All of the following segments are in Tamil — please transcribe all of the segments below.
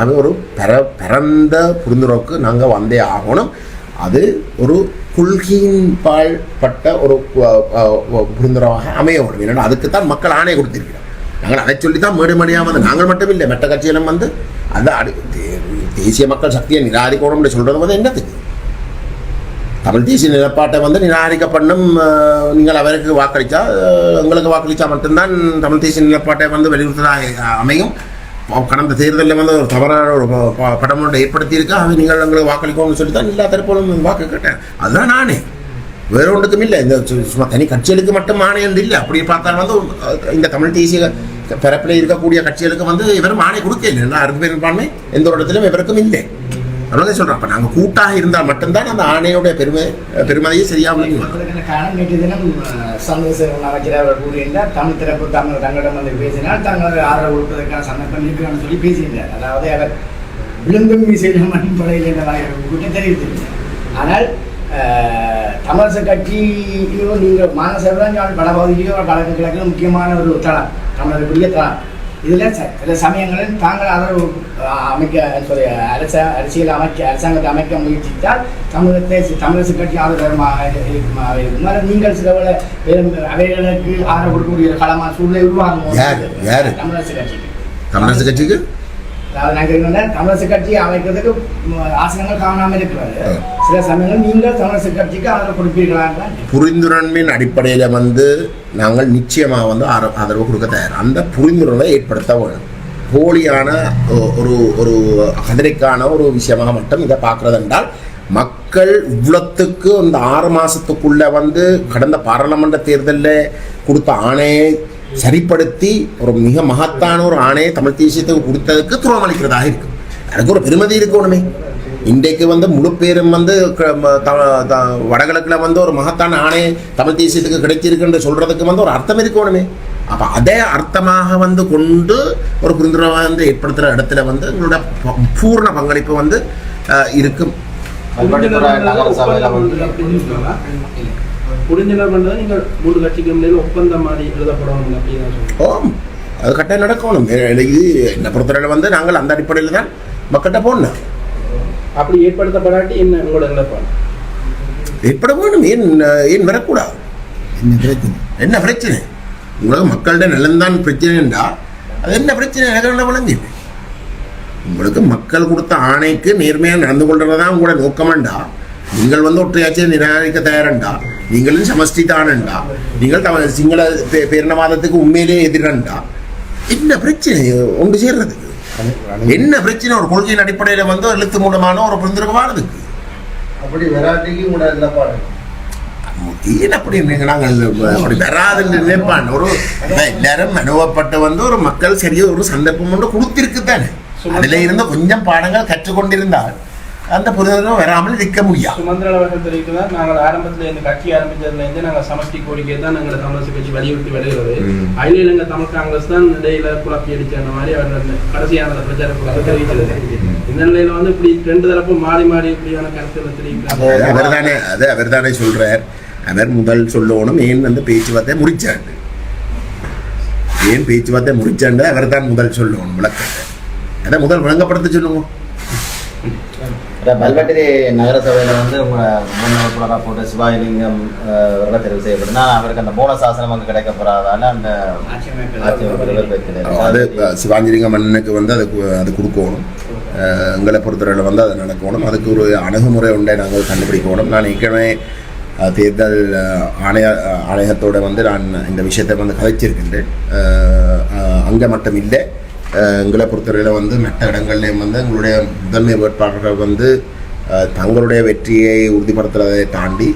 அது ஒரு பிற பிறந்த புரிந்துணர்வுக்கு நாங்கள் வந்தே ஆகணும். அது ஒரு கொள்கையின் பால் பட்ட ஒரு புரிந்துணர்வாக அமைய வேண்டும். ஏன்னா அதுக்கு தான் மக்கள் ஆணை கொடுத்திருக்கிறோம் நாங்கள் அதை சொல்லி தான் மேடு மடியாக வந்து நாங்கள் மட்டும் இல்லை மற்ற கட்சியிலும் வந்து அந்த அடி தேசிய மக்கள் சக்தியை நிராகரிக்கணும்னு சொல்கிறது வந்து என்னத்துக்கு தமிழ் தேசிய நிலப்பாட்டை வந்து நிராகரிக்கப்படணும் நீங்கள் அவருக்கு வாக்களித்தா எங்களுக்கு வாக்களித்தா மட்டும்தான் தமிழ் தேசிய நிலப்பாட்டை வந்து வலியுறுத்ததாக அமையும். கடந்த தேர்தலில் வந்து ஒரு தவறான ஒரு படம் ஒன்று ஏற்படுத்தியிருக்கா? அது நீங்கள் எங்களுக்கு வாக்களிக்கோன்னு சொல்லி தான் எல்லா தரப்பிலும் வாக்கு கேட்டேன். அதுதான் நானே. வேற ஒன்றுக்கும் இல்லை. இந்த சும்மா தனி கட்சிகளுக்கு மட்டும் ஆணையம் இல்லை. அப்படி பார்த்தா வந்து இந்த தமிழ் தேசிய பிறப்பில் இருக்கக்கூடிய கட்சிகளுக்கு வந்து இவரும் ஆணை கொடுக்க இல்லை எல்லா அறுபது பெரும்பான்மை எந்த ஒரு இடத்திலும் இவருக்கும் இல்லை. அதனால சொல்கிறேன் அப்போ நாங்கள் கூட்டாக இருந்தால் மட்டும்தான் அந்த ஆணையோட பெருமை பெருமதியை சரியாக விளங்குவோம் காரணம் நேற்று தினம் தமிழ் தரப்பு தமிழ் தங்களிடம் வந்து பேசினால் தங்கள் ஆதரவு கொடுப்பதற்கான சந்தர்ப்பம் இருக்கிறான்னு சொல்லி பேசியிருந்தார். அதாவது அவர் விழுந்தும் மீசையில் மண் படையில் என்ற கூட்டம் தெரிவித்திருந்தார். ஆனால் அஹ், தமிழரசு கட்சியும் நீங்கள் மாநசபையும் வடபகுதியிலோ வடக்கு கிழக்கிலும் முக்கியமான ஒரு தளம் தமிழருக்குரிய தளம். இதில் சில சமயங்களில் தாங்கள் ஆதரவு அமைக்க sorry, அரச அரசியல் அமைக்க அரசாங்கத்தை அமைக்க முயற்சித்தால் தமிழத்தை தமிழரசு கட்சி ஆதரவமாக இருக்குமாக இருக்கும் ஆனால் நீங்கள் சில அவைகளுக்கு ஆதரவு கொடுக்கக்கூடிய களமான சூழ்நிலை உருவாகும்? தமிழரசு கட்சிக்கு தமிழரசு கட்சிக்கு அதாவது நாங்கள் தமிழரசு கட்சி அமைக்கிறதுக்கு ஆசனங்கள் காணாமல் இருக்கிறது. ஆ. சில சமயங்கள் நீங்கள் தமிழரசு கட்சிக்கு ஆதரவு கொடுப்பீர்களான்னு தான் புரிந்துணர்வின் அடிப்படையில் வந்து நாங்கள் நிச்சயமாக வந்து ஆதரவு கொடுக்க தயார். அந்த புரிந்துணர்வை ஏற்படுத்த வேணும் போலியான ஒரு ஒரு கதிரைக்கான ஒரு விஷயமாக மட்டும் இதை பார்க்கறது என்றால் மக்கள் இவ்வளத்துக்கு இந்த ஆறு மாசத்துக்குள்ள வந்து கடந்த பாராளுமன்ற தேர்தலில் கொடுத்த ஆணையை சரிப்படுத்தி ஒரு மிக மகத்தான ஒரு ஆணையை தமிழ் தேசியத்துக்கு கொடுத்ததுக்கு துரோமளிக்கிறதாக இருக்கு. எனக்கு ஒரு பெருமதி இருக்கணுமே இன்றைக்கு வந்து முழு பேரும் வந்து க- த- வந்து ஒரு மகத்தான ஆணை தமிழ் தேசியத்துக்கு கிடைச்சிருக்குன்னு சொல்கிறதுக்கு வந்து ஒரு அர்த்தம் இருக்கணுமே அப்போ அதே அர்த்தமாக வந்து கொண்டு ஒரு புரிந்துணர்வை வந்து ஏற்படுத்துகிற இடத்துல வந்து எங்களோட பூர்ண பங்களிப்பு வந்து இருக்கும். புரிஞ்சுணர் பண்றது நீங்கள் மூணு கட்சிக்கு இடையில ஒப்பந்தம் மாதிரி எழுதப்படணும் அப்படின்னு ஓம் அது கட்டாயம் நடக்கணும். இது என்னை பொறுத்தவரையில் வந்து நாங்கள் அந்த அடிப்படையில் தான் மக்கள்கிட்ட போடணும். அப்படி ஏற்படுத்தப்படாட்டி என்ன உங்களோட நிலைப்பாடு? ஏற்பட வேணும். ஏன் ஏன் வரக்கூடாது? என்ன பிரச்சனை? என்ன பிரச்சனை? உங்களுக்கு மக்கள்கிட்ட நலன்தான் பிரச்சனைண்டா அது என்ன பிரச்சனை? எனக்கு விளங்குது உங்களுக்கு மக்கள் கொடுத்த ஆணைக்கு நேர்மையாக நடந்து கொள்றதுதான் உங்களோட நோக்கமண்டா நீங்கள் வந்து ஒற்றையாட்சியை நிராகரிக்க தயாரண்டா நீங்கள் தம சிங்கள பே- பேரினவாதத்துக்கு உண்மையிலேயே எதிரண்டா என்ன பிரச்சனை ஒன்று சேர்றதுக்கு என்ன பிரச்சனை ஒரு கொள்கையின் அடிப்படையில் வந்து எழுத்து மூலமான ஒரு புரிந்துணர்வு வாழதுக்கு அப்படி வெராட்டிக்கு நிலப்பாடு ஏன் அப்படி நீங்க நாங்கள் அப்படி வராதுன்னு நினைப்பான் ஒரு எல்லாரும் அனுபவப்பட்டு வந்து ஒரு மக்கள் சரியா ஒரு சந்தர்ப்பம் ஒன்று கொடுத்திருக்கு தானே அதுல இருந்து கொஞ்சம் பாடங்கள் கற்றுக்கொண்டிருந்தால் அந்த புரிதலும் வராமல் இருக்க முடியாது சுமந்திர அவர்கள் தெரிவிக்கிறார் நாங்கள் ஆரம்பத்துல இந்த கட்சி ஆரம்பிச்சதுல இருந்து நாங்கள் சமஷ்டி கோரிக்கை தான் நாங்கள் தமிழரசு கட்சி வலியுறுத்தி வருகிறது. அகில இலங்கை தமிழ் காங்கிரஸ் தான் இடையில குழப்பி அடிச்ச அந்த மாதிரி அவர் அந்த கடைசியான பிரச்சார குழப்பை தெரிவிக்கிறது இந்த நிலையில வந்து இப்படி ரெண்டு தரப்பு மாறி மாறி இப்படியான கருத்துக்களை தெரிவிக்கிறாங்க. அவர் தானே அது அவர் தானே சொல்றார். அவர் முதல் சொல்லணும் ஏன் அந்த பேச்சுவார்த்தை முடிச்சாண்டு ஏன் பேச்சுவார்த்தை முடிச்சாண்டு அவர் தான் முதல் சொல்லணும் விளக்கத்தை. அதை முதல் விளங்கப்படுத்த சொல்லுங்க. கல்வெட்டு நகர சபையில வந்து உங்களை முன்னாள் உறுப்பினராக போட்ட சிவாஜிலிங்கம் அவர்கள் தெரிவு செய்யப்பட்டுனா அவருக்கு அந்த மூல சாசனம் அங்கே கிடைக்கப்படாதால அந்த ஆட்சி வைக்கிறார் அது சிவாஞ்சிலிங்க மன்னனுக்கு வந்து அது அது கொடுக்கணும். எங்களை பொறுத்தவரையில் வந்து அது நடக்கணும். அதுக்கு ஒரு அணுகுமுறை உண்டை நாங்கள் கண்டுபிடிக்கணும். நான் ஏற்கனவே தேர்தல் ஆணைய ஆணையத்தோட வந்து நான் இந்த விஷயத்தை வந்து கதைச்சிருக்கின்றேன். அங்கே மட்டும் இல்லை. எங்களை பொறுத்தவரையில் வந்து மற்ற இடங்கள்லேயும் வந்து எங்களுடைய முதன்மை வேட்பாளர்கள் வந்து தங்களுடைய வெற்றியை உறுதிப்படுத்துறதை தாண்டி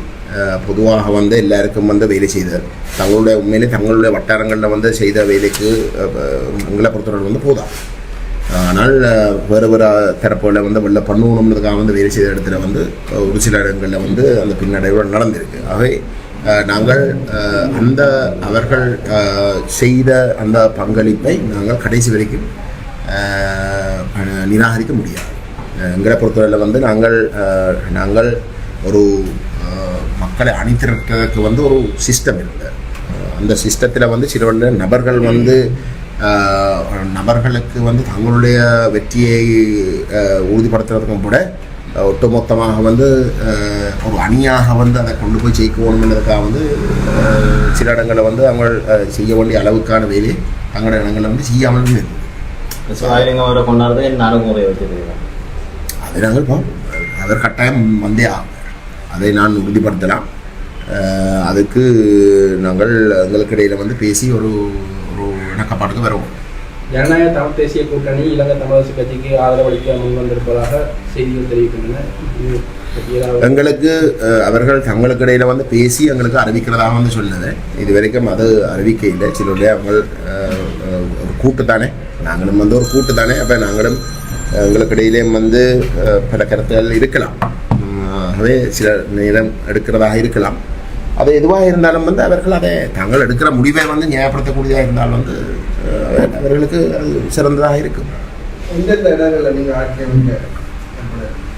பொதுவாக வந்து எல்லாருக்கும் வந்து வேலை செய்தார். தங்களுடைய உண்மையிலே தங்களுடைய வட்டாரங்களில் வந்து செய்த வேலைக்கு எங்களை பொறுத்தவரை வந்து போதாம் ஆனால் வேறு வேறு தரப்புகளில் வந்து வெளில பண்ணணுன்றதுக்காக வந்து வேலை செய்த இடத்துல வந்து ஒரு சில இடங்களில் வந்து அந்த பின்னடைவு நடந்திருக்கு. ஆகவே நாங்கள் அந்த அவர்கள் செய்த அந்த பங்களிப்பை நாங்கள் கடைசி வரைக்கும் நிராகரிக்க முடியாது. எங்களை பொறுத்தவரையில் வந்து நாங்கள் நாங்கள் ஒரு மக்களை அணிதிரட்டுறதுக்கு வந்து ஒரு சிஸ்டம் இல்லை. அந்த சிஸ்டத்தில் வந்து சில நபர்கள் வந்து நபர்களுக்கு வந்து தங்களுடைய வெற்றியை உறுதிப்படுத்துறதுக்கும் கூட ஒட்டுமொத்தமாக வந்து ஒரு அணியாக வந்து அதை கொண்டு போய் ஜெயிக்கணுன்றதுக்காக வந்து சில இடங்களில் வந்து அவங்க செய்ய வேண்டிய அளவுக்கான வேலையை தங்களோட இடங்களில் வந்து செய்யாமல் இருக்கு சிவாயிலிங்கம் அவரை கொண்டாடுறது என்ன அணுகுமுறை வச்சிருக்கீங்க அதை நாங்கள் பார்ப்போம் அவர் கட்டாயம் வந்தே ஆகும் அதை நான் உறுதிப்படுத்தலாம். அதுக்கு நாங்கள் எங்களுக்கு இடையில் வந்து பேசி ஒரு ஒரு இணக்கப்பாட்டுக்கு வருவோம். ஜனநாயக தமிழ் தேசிய கூட்டணி இலங்கை தமிழரசு கட்சிக்கு ஆதரவளிக்க முன்வந்திருப்பதாக செய்திகள் தெரிவிக்கின்றன. எங்களுக்கு அவர்கள் தங்களுக்கு இடையில வந்து பேசி எங்களுக்கு அறிவிக்கிறதாக வந்து சொன்னது இது வரைக்கும் அது அறிவிக்க இல்லை. சிலருடைய அவங்க அஹ், ஒரு கூட்டு தானே நாங்களும் வந்து ஒரு கூட்டு தானே அப்போ நாங்களும் எங்களுக்கு இடையிலே வந்து பல கருத்துகள் இருக்கலாம். ஆகவே சில நேரம் எடுக்கிறதாக இருக்கலாம். அது எதுவாக இருந்தாலும் வந்து அவர்கள் அதை தாங்கள் எடுக்கிற முடிவை வந்து நியாயப்படுத்தக்கூடியதாக இருந்தால் வந்து அவர்களுக்கு அது சிறந்ததாக இருக்கும்.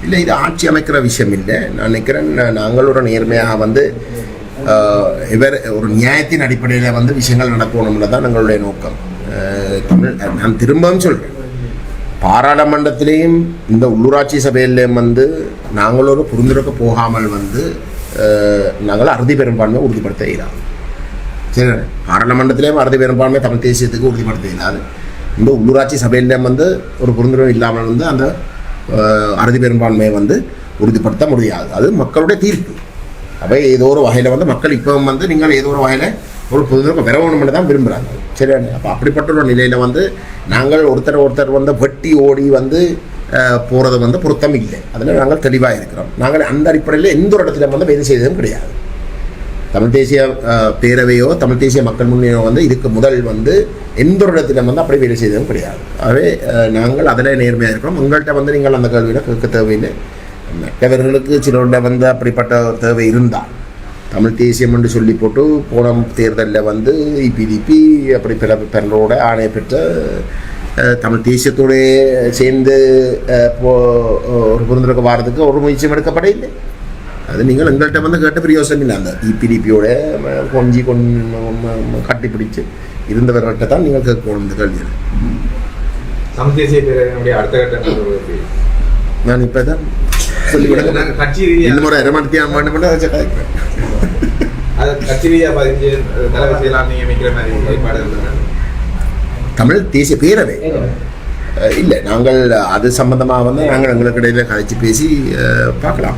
இல்லை இது ஆட்சி அமைக்கிற விஷயம் இல்லை. நான் நினைக்கிறேன் நா- நாங்கள் ஒரு நேர்மையாக வந்து இவர் ஒரு நியாயத்தின் அடிப்படையில் வந்து விஷயங்கள் நடக்கணும்னு தான் எங்களுடைய நோக்கம். தமிழ் நான் திரும்பவும் சொல்கிறேன் பாராளுமன்றத்திலேயும் இந்த உள்ளூராட்சி சபையிலையும் வந்து நாங்கள் ஒரு புரிந்துரைக்க போகாமல் வந்து நாங்கள் அறுதி பெரும்பான்மை உறுதிப்படுத்த இயலாது. சரி பாராளுமன்றத்திலேயும் அறுதி பெரும்பான்மை தமிழ் தேசியத்துக்கு உறுதிப்படுத்த இயலாது இந்த உள்ளூராட்சி சபையிலேயும் வந்து ஒரு புரிந்துணர்வு இல்லாமல் வந்து அந்த அறுதி பெரும்பான்மையை வந்து உறுதிப்படுத்த முடியாது அது மக்களுடைய தீர்ப்பு அவை ஏதோ ஒரு வகையில் வந்து மக்கள் இப்போ வந்து நீங்கள் ஏதோ ஒரு வகையில் ஒரு புரிந்துணர்வு பெறணும்னு தான் விரும்புகிறாங்க சரி அப்போ அப்படிப்பட்ட ஒரு நிலையில் வந்து நாங்கள் ஒருத்தர் ஒருத்தர் வந்து வெட்டி ஓடி வந்து போகிறது வந்து பொருத்தம் இல்லை அதில் நாங்கள் தெளிவாக இருக்கிறோம் நாங்கள் அந்த அடிப்படையில் எந்த ஒரு இடத்துல வந்து வேலை செய்ததும் கிடையாது தமிழ் தேசிய பேரவையோ தமிழ் தேசிய மக்கள் முன்னணியோ வந்து இதுக்கு முதல் வந்து எந்த ஒரு இடத்துல வந்து அப்படி வேலை செய்ததும் கிடையாது. ஆகவே நாங்கள் அதில் நேர்மையாக இருக்கிறோம். உங்கள்கிட்ட வந்து நீங்கள் அந்த கேள்வியில் கேட்க தேவையில்லை. மற்றவர்களுக்கு சிலருடைய வந்து அப்படிப்பட்ட ஒரு தேவை இருந்தால் தமிழ் தேசியம் என்று சொல்லி போட்டு போன தேர்தலில் வந்து இபிடிபி அப்படி பிற பிறரோட ஆணைய பெற்ற தமிழ் தேசியத்தோட சேர்ந்து போ ஒரு புரிந்துரைக்க வாரத்துக்கு ஒரு முயற்சியும் எடுக்கப்பட இல்லை அது நீங்கள் எங்கள்கிட்ட வந்து கேட்ட பிரயோசனம் இல்லை அந்த இபிடிபியோட கொஞ்சி கொன் கட்டி பிடிச்சு இருந்தவர்கள்ட்ட தான் நீங்கள் கேட்கணும் இந்த கேள்வியில் தமிழ் தேசிய பேரவையினுடைய அடுத்த கட்ட நான் இப்போ தான் சொல்லி விடுங்க கட்சி இன்னும் ஒரு இரமணத்தி ஆண்டு மட்டும் அதை கதைக்கிறேன் அது கட்சி ரீதியா பதிஞ்சு அஹ், தலைவர் செயலாளர் நியமிக்கிற மாதிரி ஏற்பாடு தமிழ் தேசிய பேரவை இல்லை நாங்கள் அது சம்பந்தமாக வந்து நாங்கள் எங்களுக்கு இடையில கதைச்சு பேசி பார்க்கலாம்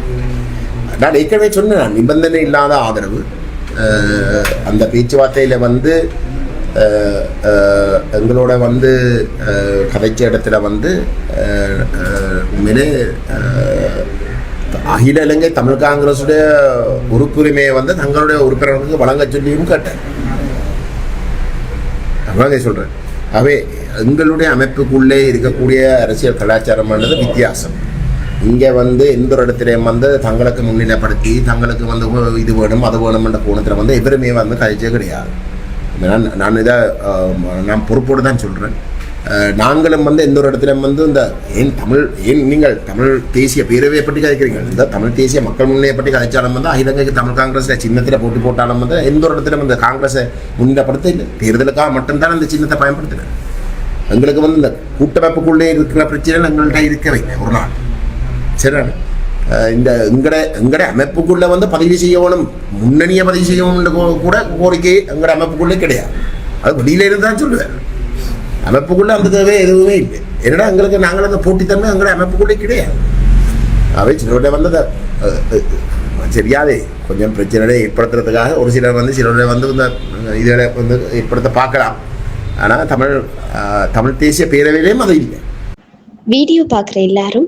நான் ஏற்கனவே சொன்னேன் நிபந்தனை இல்லாத ஆதரவு. அந்த பேச்சுவார்த்தையில் வந்து எங்களோட வந்து கதைச்ச இடத்துல வந்து உண்மையிலே அகில இலங்கை தமிழ் காங்கிரஸுடைய உறுப்புரிமையை வந்து தங்களுடைய உறுப்பினர்களுக்கு வழங்க சொல்லியும் கேட்டேன். அவ்வளோதான் சொல்கிறேன் அவை எங்களுடைய அமைப்புக்குள்ளே இருக்கக்கூடிய அரசியல் கலாச்சாரமானது வித்தியாசம். இங்கே வந்து எந்த ஒரு இடத்துலையும் வந்து தங்களுக்கு முன்னிலைப்படுத்தி தங்களுக்கு வந்து இது வேணும் அது வேணும்ன்ற கோணத்தில் வந்து எவருமே வந்து கழிச்சே கிடையாது. நான் நான் இதை நான் பொறுப்போடு தான் சொல்கிறேன் நாங்களும் வந்து எந்த ஒரு இடத்துலையும் வந்து இந்த ஏன் தமிழ் ஏன் நீங்கள் தமிழ் தேசிய பேரவையை பற்றி கதைக்கிறீங்க இந்த தமிழ் தேசிய மக்கள் முன்னையை பற்றி கதைச்சாலும் வந்து இலங்கைக்கு தமிழ் காங்கிரஸில் சின்னத்தில் போட்டி போட்டாலும் வந்து எந்த ஒரு இடத்துல இந்த காங்கிரஸை முன்னிலைப்படுத்த இல்லை. தேர்தலுக்காக மட்டும்தான் அந்த சின்னத்தை பயன்படுத்துகிறேன் எங்களுக்கு வந்து இந்த கூட்டமைப்புக்குள்ளே இருக்கிற பிரச்சனை எங்கள்கிட்ட இருக்கவே இல்லை. ஒரு நாள். சரியான இந்த எங்கட எங்கட அமைப்புக்குள்ளே வந்து பதிவு செய்யணும். முன்னணியை பதிவு செய்யணும்னு கூட கோரிக்கை எங்கட அமைப்புக்குள்ளே கிடையாது. அது வெளியில இருந்து சொல்லுவேன். அமைப்புக்குள்ளே அந்த தேவை எதுவுமே இல்லை. என்னடா எங்களுக்கு நாங்கள் அந்த போட்டித்தன்மை எங்கட அமைப்புக்குள்ளே கிடையாது. அவை சிலருடைய வந்து சரியாதே கொஞ்சம் பிரச்சனைகளை ஏற்படுத்துறதுக்காக ஒரு சிலர் வந்து சிலருடைய வந்து இந்த இதில் வந்து ஏற்படுத்த பார்க்கலாம். ஆனால் தமிழ் தமிழ் தேசிய பேரவையிலேயும் அது இல்லை. வீடியோ பார்க்குற எல்லாரும்